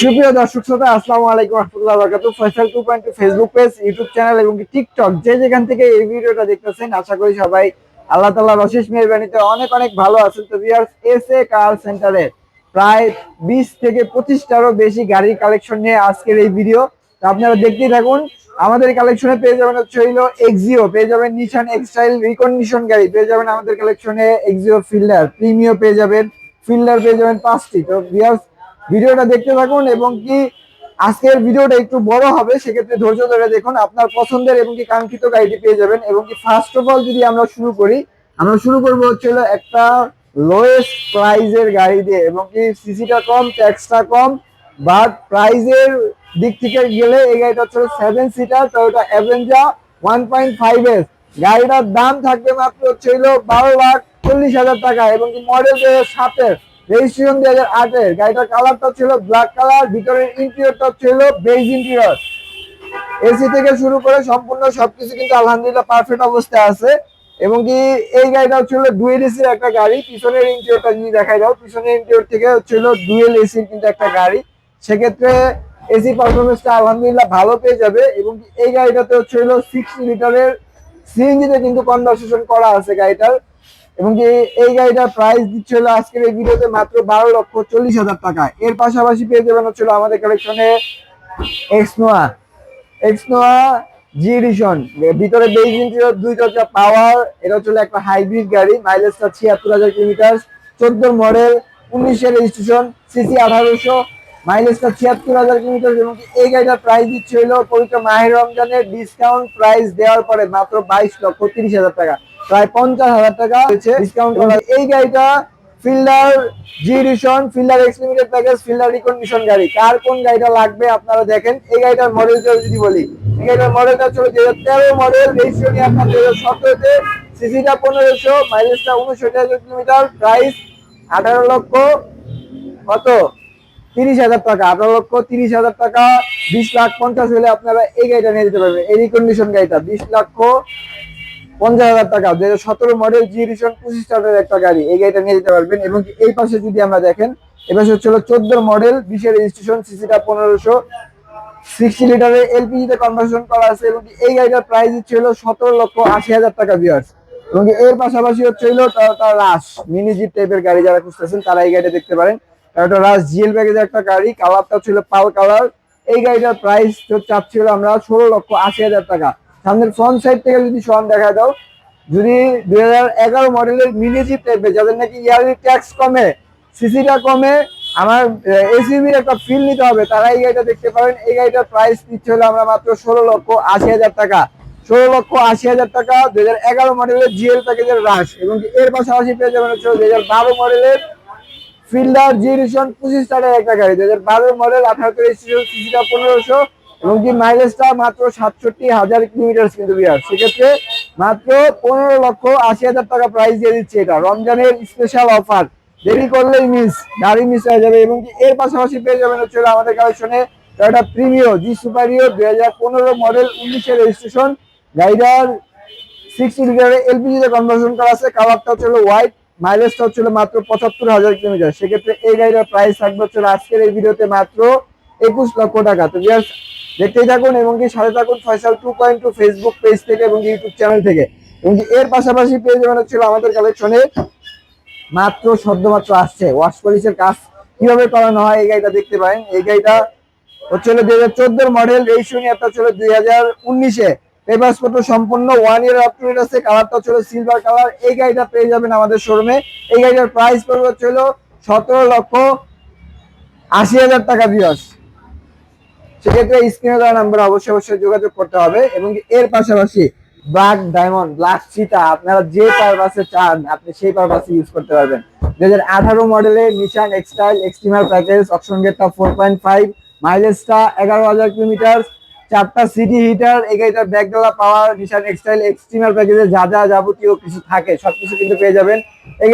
সুপ্রিয় দর্শক শ্রোতা, আসসালামু আলাইকুম রহমতুল্লাহ বরকাতু Faisal two point Facebook page YouTube channel এবং টিকটক যে যেখান থেকে এই ভিডিওটা দেখতেছেন, আশা করি সবাই আল্লাহ তাআলার অশেষ মেহরবানিতে অনেক অনেক ভালো আছেন। তো ভিউয়ার্স এস এ কার সেন্টারে প্রায় বিশ থেকে পঁচিশটারও বেশি গাড়ির কালেকশন নিয়ে আজকের এই ভিডিও তো আপনারা দেখতেই থাকুন, আমাদের কালেকশনে পেয়ে যাবেন হচ্ছে হইল এক্সিও পেয়ে যাবেন নিশান এক্সটাইল রিকন্ডিশন গাড়ি, পেয়ে যাবেন আমাদের কালেকশনে এক্সিও ফিল্ডার প্রিমিও পেয়ে যাবেন ফিল্ডার পেয়ে যাবেন পাঁচটি। তো ভিউয়ার্স ভিডিওটা দেখতে থাকুন এবং কি আজকের ভিডিওটা একটু বড় হবে, সেক্ষেত্রে ধৈর্য ধরে দেখুন আপনার পছন্দের এবং কি কাঙ্ক্ষিত গাড়িটি পেয়ে যাবেন এবং কি ফার্স্ট অফ অল যদি আমরা শুরু করি, আমরা শুরু করব হচ্ছে হলো একটা লোয়েস্ট প্রাইজের গাড়ি দিয়ে এবং কি সিসিটা কম ট্যাক্সটা কম বাট প্রাইজের দিক থেকে গেলে এই গাড়িটা হচ্ছে seven seater Toyota Avanza one point five S গাড়িটার দাম থাকবে মাত্র হচ্ছে বারো লাখ চল্লিশ হাজার টাকা এবং কি মডেল সাতের। রেজিস্ট্রেশন দুই হাজার আটের গাড়িটার কালারটা ছিল ব্ল্যাক কালার, ভিতরের ইন্টেরিয়রটা ছিল বেজ ইন্টেরিয়র এসি থেকে শুরু করে সম্পূর্ণ সবকিছু কিন্তু আলহামদুলিল্লাহ পারফেক্ট অবস্থায় আছে। এবং কি এই গাড়িটা হচ্ছিল ডুয়েল এসির একটা গাড়ি। পিছনের ইন্টেরিয়রটা যদি দেখা যাও পিছনের ইন্টেরিয়র থেকে হচ্ছিল ডুয়েল এসির কিন্তু একটা গাড়ি। সেক্ষেত্রে এসি পারফরমেন্সটা আলহামদুলিল্লাহ ভালো পেয়ে যাবে। এবং এই গাড়িটাতে হচ্ছে সিক্স লিটারের সিএনজিতে কিন্তু কনভার্সেশন করা আছে গাড়িটার। এবং কি এই গাড়িটার প্রাইস দিচ্ছে হলো আজকের এই ভিডিওতে মাত্র বারো লক্ষ চল্লিশ হাজার টাকা। এর পাশাপাশি পেয়ে যাবেন হচ্ছিল আমাদের কালেকশনে এক্সনোয়া এক্সনোয়া জি এডিশন ভিতরে বেজ ইন্টেরিয়র দুই দরজা পাওয়ার এটা হচ্ছে একটা হাইব্রিড গাড়ি মাইলেজটা ছিয়াত্তর হাজার কিলোমিটার চোদ্দ মডেল উনিশের রেজিস্ট্রেশন সিসি আঠারোশো মাইলেজটা ছিয়াত্তর হাজার কিলোমিটার এবং এই গাড়িটার প্রাইস দিচ্ছে হলো পবিত্র মাহের রমজানের ডিসকাউন্ট প্রাইস দেওয়ার পরে মাত্র বাইশ লক্ষ তিরিশ হাজার টাকা। প্রায় পঞ্চাশ হাজার টাকা হয়েছে। ডিসকাউন্ট করা এই গাড়িটা Fielder G Rishon Fielder X limited package Fielder recondition গাড়ি। কার কোন গাড়িটা লাগবে আপনারা দেখেন। এই গাড়িটার মডেলটা যদি বলি এই গাড়িটার মডেলটা ছিল দুই হাজার তেরো মডেল রেজিস্ট্রেশন আপনার দুই হাজার সতেরোতে। সিসিটা পনেরোশো মাইলেজটা উনষট্টি হাজার কিলোমিটার প্রাইস আঠারো লক্ষ কত? তিরিশ হাজার টাকা আঠারো লক্ষ তিরিশ হাজার টাকা। বিশ লাখ পঞ্চাশ হলে আপনারা এই গাড়িটা নিয়ে যেতে পারবেন। এই রিকন্ডিশন গাড়িটা বিশ লক্ষ পঞ্চাশ হাজার টাকা দুই হাজার সতেরো মডেল জি এডিশন পঁচিশ টাকার একটা গাড়ি, এই গাড়িটা নিয়ে যেতে পারবেন। এবং এই পাশে যদি আমরা দেখেন পাশে হচ্ছে চোদ্দ মডেল বিশের রেজিস্ট্রেশন সিসিটা পনেরোশো সিক্সটি লিটারের এলপিজিতে কনভার্সন করা আছে, এবং এই গাড়িটার প্রাইস হলো সতেরো লক্ষ আশি হাজার টাকা বিয়ার্স এবং এর পাশাপাশি হচ্ছে হলো তার রাস মিনি জিপ টাইপের গাড়ি যারা খুঁজতেছেন, তারা এই গাড়িটা দেখতে পারেন। একটা রাস জিএল প্যাকেজের একটা গাড়ি কালারটা ছিল পাল কালার এই গাড়িটার প্রাইস চাচ্ছিল আমরা ষোলো লক্ষ আশি হাজার টাকা। সামনের ফ্রন্ট সাইড থেকে যদি সন দেখা দাও, যদি দুই হাজার এগারো মডেলের মিনি জিপ টাইপের যাদের নাকি ইয়ারলি ট্যাক্স কমে সিসিটা কমে, আমার এসিবির একটা ফিল নিতে হবে তারা এই গাড়িটা দেখতে পারেন। এই গাড়িটার প্রাইস দিচ্ছে হলো আমরা মাত্র ষোলো লক্ষ আশি হাজার টাকা। ষোলো লক্ষ আশি হাজার টাকা দুই হাজার এগারো মডেলের জিএল প্যাকেজের রাশ এবং এর পাশাপাশি পেয়ে যাবেন হচ্ছে দুই হাজার বারো মডেলের ফিল্ডার জি রিশন পঁচিশ টাকার একটা গাড়ি। দুই হাজার বারো মডেল রেজিস্ট্রেশন সিসিটা পনেরোশো এবং কি মাইলেজটা মাত্র সাতষট্টি হাজার কিলোমিটার কিন্তু বিয়ার সেক্ষেত্রে মাত্র পনেরো লক্ষ আশি হাজার টাকা প্রাইস দিয়ে দিচ্ছে এটা। রমজানের স্পেশাল অফার দেরি করলেই মিস গাড়ি মিস হয়ে যাবে এবং এর পাশাপাশি পেয়ে যাবেন হচ্ছে আমাদের কালেকশনে একটা প্রিমিও জি সুপারিও দুই হাজার পনেরো মডেল উনিশের রেজিস্ট্রেশন গাড়িটার সিক্সটি লিটারের এলপিজিতে কনভার্সন করা আছে। কালারটা হচ্ছে হোয়াইট মাইলেজটা হচ্ছিল মাত্র পঁচাত্তর হাজার কিলোমিটার সেক্ষেত্রে এই গাড়িটার প্রাইস থাকবে হচ্ছে আজকের এই ভিডিওতে মাত্র একুশ লক্ষ টাকা। তো দেখতেই থাকুন এবং কি সাথে থাকুন Faisal two point two Facebook page থেকে এবং ইউটিউব চ্যানেল থেকে। এবং এর পাশাপাশি পেয়ে যাবেন হচ্ছিল আমাদের কালেকশনে মাত্র সদ্যমাত্র আসছে। ওয়াশ পলিশের কাজ কীভাবে করানো হয়, এই গাড়িটা দেখতে পারেন। এই গাড়িটা হচ্ছে দুই হাজার চোদ্দোর মডেল এই শুনি একটা ছিল দুই হাজার উনিশে পেপারস পত্র সম্পূর্ণ ওয়ান ইয়ার আপ টু আছে। কালারটা ছিল সিলভার কালার এই গাড়িটা পেয়ে যাবেন আমাদের শোরুমে এই গাড়িটার প্রাইস পড়বে হচ্ছিল সতেরো লক্ষ আশি হাজার টাকা বিয়স সেক্ষেত্রে স্ক্রিনে দেওয়া নাম্বার অবশ্যই অবশ্যই যোগাযোগ করতে হবে এবং এর পাশাপাশি ব্ল্যাক ডায়মন্ড ব্ল্যাক চিতা আপনারা যে পারপাসে চান, আপনি সেই পারপাসে ইউজ করতে পারবেন। দুই হাজার আঠারো মডেলের Nissan X Trail extremer package option গেটটা ফোর পয়েন্ট ফাইভ মাইলেজটা এগারো হাজার কিলোমিটার চারটা সিটি হিটার এই গাড়িটার ব্যাকডালা পাওয়ার নিশান এক্সটাইল এক্সট্রিমার প্যাকেজে যা যা যাবতীয় কিছু থাকে, সবকিছু কিন্তু পেয়ে যাবেন। এই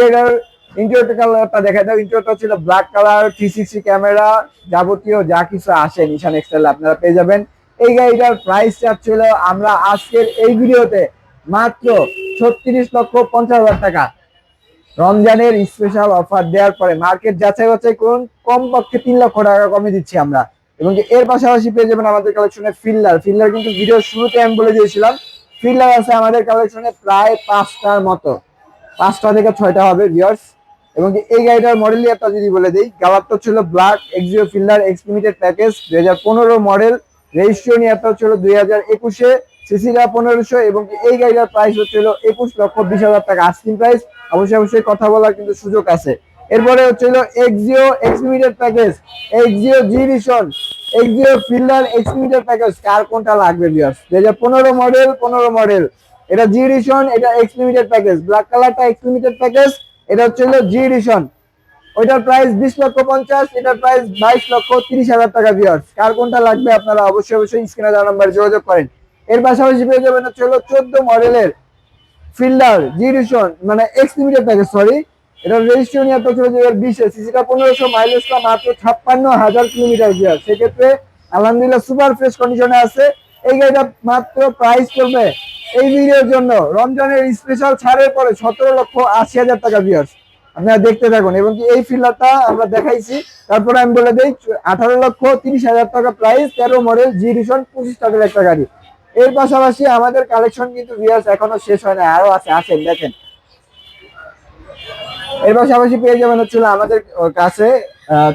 গাড়িটার ইন্টেরিয়র কালারটা দেখা যাও ইন্টেরিয়রটা ছিল ব্ল্যাক কালার থ্রি ক্যামেরা যাবতীয় যা কিছু আসে নিশান এক্সটাইল আপনারা পেয়ে যাবেন। এই গাড়িটার প্রাইস ছিল আমরা আজকের এই ভিডিওতে মাত্র ছত্রিশ লক্ষ পঞ্চাশ হাজার টাকা। রমজানের স্পেশাল অফার দেওয়ার পরে মার্কেট যাচাই বাছাই করুন, কমপক্ষে তিন লক্ষ টাকা কমে দিচ্ছি আমরা। এবং এর পাশাপাশি পেয়ে যাবেন আমাদের কালেকশনে ফিল্ডার ফিল্ডার কিন্তু ভিডিওর শুরুতে আমি বলে দিয়েছিলাম। ফিল্ডার আছে আমাদের কালেকশনে প্রায় পাঁচটার মতো। পাঁচটা থেকে ছয়টা হবে ভিউয়ার্স এবং এই গাড়িটার মডেল একটা যদি বলে দিই গালারটা ছিল black Axio Fielder X limited package দুই হাজার পনেরো মডেল রেজিস্ট্রেশন ইয়ারটা ছিল দুই হাজার একুশে সিসিটা পনেরোশো এবং এই গাড়িটার প্রাইস হচ্ছিল একুশ লক্ষ বিশ হাজার টাকা আস্কিং প্রাইস অবশ্যই অবশ্যই কথা বলার কিন্তু সুযোগ আছে। এরপরে হচ্ছিল Axio X limited package Axio G vision Axio Fielder X limited package কার কোনটা লাগবে ভিউয়ার্স দুই হাজার পনেরো মডেল পনেরো মডেল এটা জি এডিশন এটা এক্স লিমিটেড প্যাকেজ ব্ল্যাক কালারটা এক্স লিমিটেড প্যাকেজ এটা হচ্ছে হলো জি এডিশন ওইটার প্রাইস বিশ লক্ষ পঞ্চাশ, এটার প্রাইস বাইশ লক্ষ তিরিশ হাজার টাকা ভিউয়ার্স কার কোনটা লাগবে আপনারা অবশ্যই অবশ্যই স্ক্রিনে দেওয়া নাম্বারে যোগাযোগ করেন। এর পাশাপাশি পেয়ে যাবেন হচ্ছে হলো চোদ্দ মডেলের ফিল্ডার জি এডিশন মানে এক্স লিমিটেড প্যাকেজ সরি এটা রেজিস্ট্রেশন ইয়ারটা ছিল দুই হাজার বিশে। সিসিটা পনেরোশো মাইলেজটা মাত্র ছাপ্পান্ন হাজার কিলোমিটার ভিউয়ার সেক্ষেত্রে আলহামদুলিল্লাহ সুপার ফ্রেশ কন্ডিশনে আছে। এই গাড়িটা মাত্র প্রাইস করবে এই ভিডিওর জন্য রমজানের স্পেশাল ছাড়ের পরে সতেরো লক্ষ আশি হাজার টাকা ভিউয়ার্স আপনারা দেখতে থাকুন এবং কি এই ফিল্ডারটা আমরা দেখাইছি। তারপরে আমি বলে দিই, আঠারো লক্ষ তিরিশ হাজার টাকা প্রাইস তেরো মডেল জি রিশন পঁচিশ টাকার একটা গাড়ি। এর পাশাপাশি আমাদের কালেকশন কিন্তু ভিউয়ার্স এখনও শেষ হয় না, আরও আছে আসেন দেখেন। এর পাশাপাশি পেয়ে যাবেন হচ্ছিল আমাদের কাছে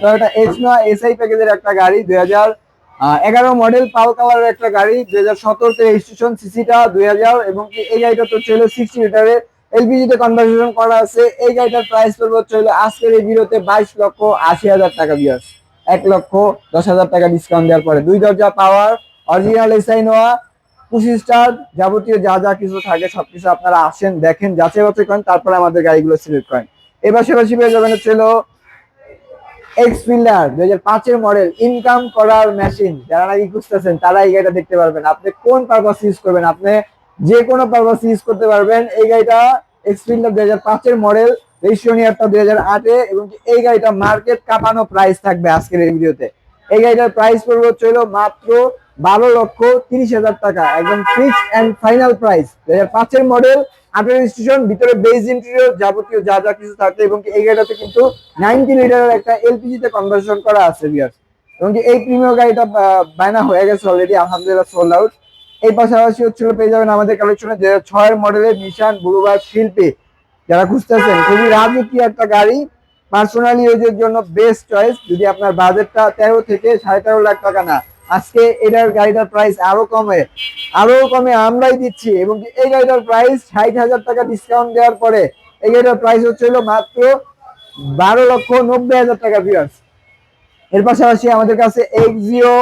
টয়োটা এইচ নয় এসআই প্যাকেজের একটা গাড়ি, দুই হাজার এগারো মডেল পাল কালারের একটা গাড়ি, দুই হাজার সতেরোতে রেজিস্ট্রেশন সিসিটা দুই হাজার, এবং এই গাড়িটা তো ছিল সিক্সটি লিটারের এলপিজিতে কনভার্সন করা আছে, এই গাড়িটার প্রাইস পড়বে হচ্ছে আজকের এই ভিডিওতে বাইশ লক্ষ আশি হাজার টাকা বিয়ার্স এক লক্ষ দশ হাজার টাকা ডিসকাউন্ট দেওয়ার পরে। দুই দরজা পাওয়ার অরিজিনাল এসআই নোয়া পঁচিশ স্টার যাবতীয় যা যা কিছু থাকে সবকিছু আপনারা আসেন, দেখেন, যাচাই বাছাই করেন, তারপরে আমাদের গাড়িগুলো সিলেক্ট করেন। এর পাশাপাশি পেয়ে যাবেন হচ্ছে হলো এক্স ফিল্ডার দুই হাজার পাঁচের মডেল ইনকাম করার মেশিন যারা নাকি খুঁজতেছেন তারা এই গাড়িটা দেখতে পারবেন। আপনি কোন পারপাস ইউজ করবেন? আপনি যে কোনো পারপাস ইউজ করতে পারবেন। এই গাড়িটা এক্সপিলার দুই হাজার পাঁচের মডেল রেজিস্ট্রেশন দুই হাজার আটে এবং এই গাড়িটা মার্কেট কাঁপানো প্রাইস থাকবে আজকের এই ভিডিওতে এই গাড়িটার প্রাইস পড়বে হচ্ছে মাত্র বারো লক্ষ তিরিশ হাজার টাকা, একদম ফিক্স অ্যান্ড ফাইনাল প্রাইস দুই হাজার পাঁচের মডেল আটের স্টেশন ভিতরে বেজ ইন্টেরিয়র যাবতীয় যা যা কিছু থাকে এবং এই গাড়িটাতে কিন্তু নাইনটি লিটারের একটা এলপিজি তে কনভার্সন করা আছে বিয়ার এবং এই প্রিমিয়াম গাড়িটা বায়না হয়ে গেছে অলরেডি আলহামদুলিল্লাহ সোল্ড আউট এই পাশাপাশি হচ্ছিল পেয়ে যাবেন আমাদের কালেকশনে যে ছয়ের মডেলের নিশান বুলুবার শিল্পী যারা খুঁজতেছেন, খুবই রাজকীয় একটা গাড়ি। পার্সোনালি ইউজের জন্য বেস্ট চয়েস যদি আপনার বাজেটটা তেরো থেকে সাড়ে তেরো লাখ টাকা না আজকে এটার গাড়িটার প্রাইস আরও কমে আরও কমে আমরাই দিচ্ছি এবং এই গাড়িটার প্রাইস ষাট হাজার টাকা ডিসকাউন্ট দেওয়ার পরে এই গাড়িটার প্রাইস হচ্ছিল মাত্র বারো লক্ষ নব্বই হাজার টাকা ভিউয়ার্স এর পাশাপাশি আমাদের কাছে এক্সিও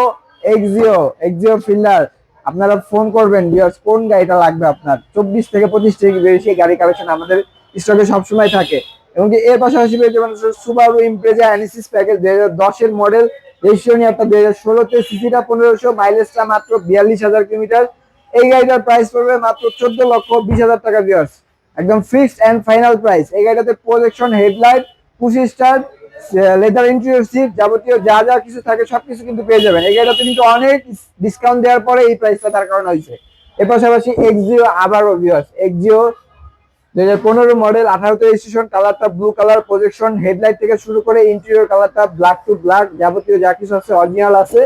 এক্সিও এক্সিও ফিল্ডার আপনারা ফোন করবেন ভিউয়ার্স কোন গাড়িটা লাগবে আপনার? চব্বিশ থেকে পঁচিশ থেকে বেশি গাড়ি কালেকশন আমাদের স্টকে সবসময় থাকে। এবং এর পাশাপাশি পেয়ে সুবারু ইমপ্রেজা অ্যানিসিস প্যাকেজ দুই হাজার দশের মডেল রেজিস্ট্রেশন একটা দুই হাজার ষোলোতে সিসিটা পনেরোশো মাইলেজটা মাত্র বিয়াল্লিশ হাজার কিলোমিটার। এই গাড়িটার প্রাইস পড়বে মাত্র চোদ্দ লক্ষ বিশ হাজার টাকা ভিউয়ার্স একদম ফিক্সড অ্যান্ড ফাইনাল প্রাইস এই গাড়িটাতে projection headlight push start leather interior seat যাবতীয় যা যা কিছু থাকে সবকিছু কিন্তু পেয়ে যাবেন। এই গাড়িটাতে কিন্তু অনেক ডিসকাউন্ট দেওয়ার পরে এই প্রাইসটা তার কারণ হয়েছে। এর পাশাপাশি এক্সিও আবারও ভিউয়ার্স এক্সিও দুই হাজার পনেরো মডেল আঠারোতে রেজিস্ট্রেশন কালারটা ব্লু কালার প্রজেকশন হেডলাইট থেকে শুরু করে ইন্টেরিয়র কালারটা ব্ল্যাক টু ব্ল্যাক যাবতীয় যা কিছু আছে অরিজিনাল আছে।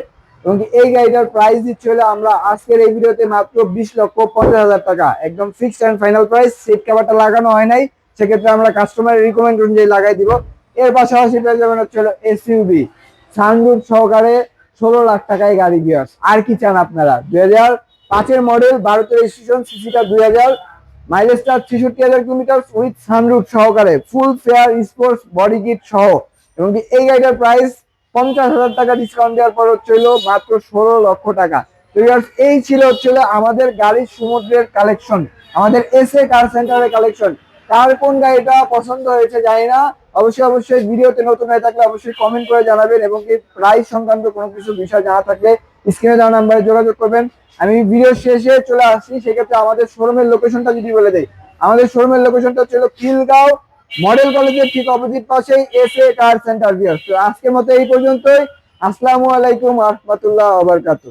এবং এই গাড়িটার প্রাইস দিচ্ছে হলো আমরা আজকের এই ভিডিওতে মাত্র বিশ লক্ষ পঞ্চাশ হাজার টাকা। একদম fixed and final price seat কাভারটা লাগানো হয় নাই। সেক্ষেত্রে আমরা কাস্টমারের রিকমেন্ড অনুযায়ী লাগাই দিব। এর পাশাপাশি পেয়ে যাবেন হচ্ছে হলো এসইউবি সানরুফ সহকারে ষোলো লাখ টাকায় গাড়ি বিয়ার্স আর কি চান আপনারা? দুই হাজার পাঁচের মডেল ভারতের রেজিস্ট্রেশন সিসিটা দুই হাজার। মাইলেজটা ছেষট্টি হাজার কিলোমিটার উইথ সানরুফ সহকারে full fair sports body kit সহ। এবং এই গাড়িটার প্রাইস পঞ্চাশ হাজার টাকা ডিসকাউন্ট দেওয়ার পর হচ্ছিল মাত্র ষোলো লক্ষ টাকা। তো এই ছিল হচ্ছিল আমাদের গাড়ির সমুদ্রের কালেকশন আমাদের এস এ কার সেন্টারের কালেকশন কার কোন গাড়িটা পছন্দ হয়েছে জানি না। অবশ্যই অবশ্যই ভিডিওতে নতুন হয়ে থাকলে অবশ্যই কমেন্ট করে জানাবেন এবং কি প্রাইস সংক্রান্ত কোনো কিছু বিষয় জানা থাকলে স্ক্রিনে দেওয়া নাম্বারে যোগাযোগ করবেন। আমি ভিডিও শেষে চলে আসছি, সেক্ষেত্রে আমাদের শোরুমের লোকেশনটা যদি বলে দেই। আমাদের শোরুমের লোকেশনটা হচ্ছে খিলগাঁও মডেল কলেজের ঠিক অপোজিট পাশেই এস এ কার সেন্টার বিয়ার তো আজকের মতো এই পর্যন্তই। আসসালামু আলাইকুম রহমতুল্লাহ আবরকাতু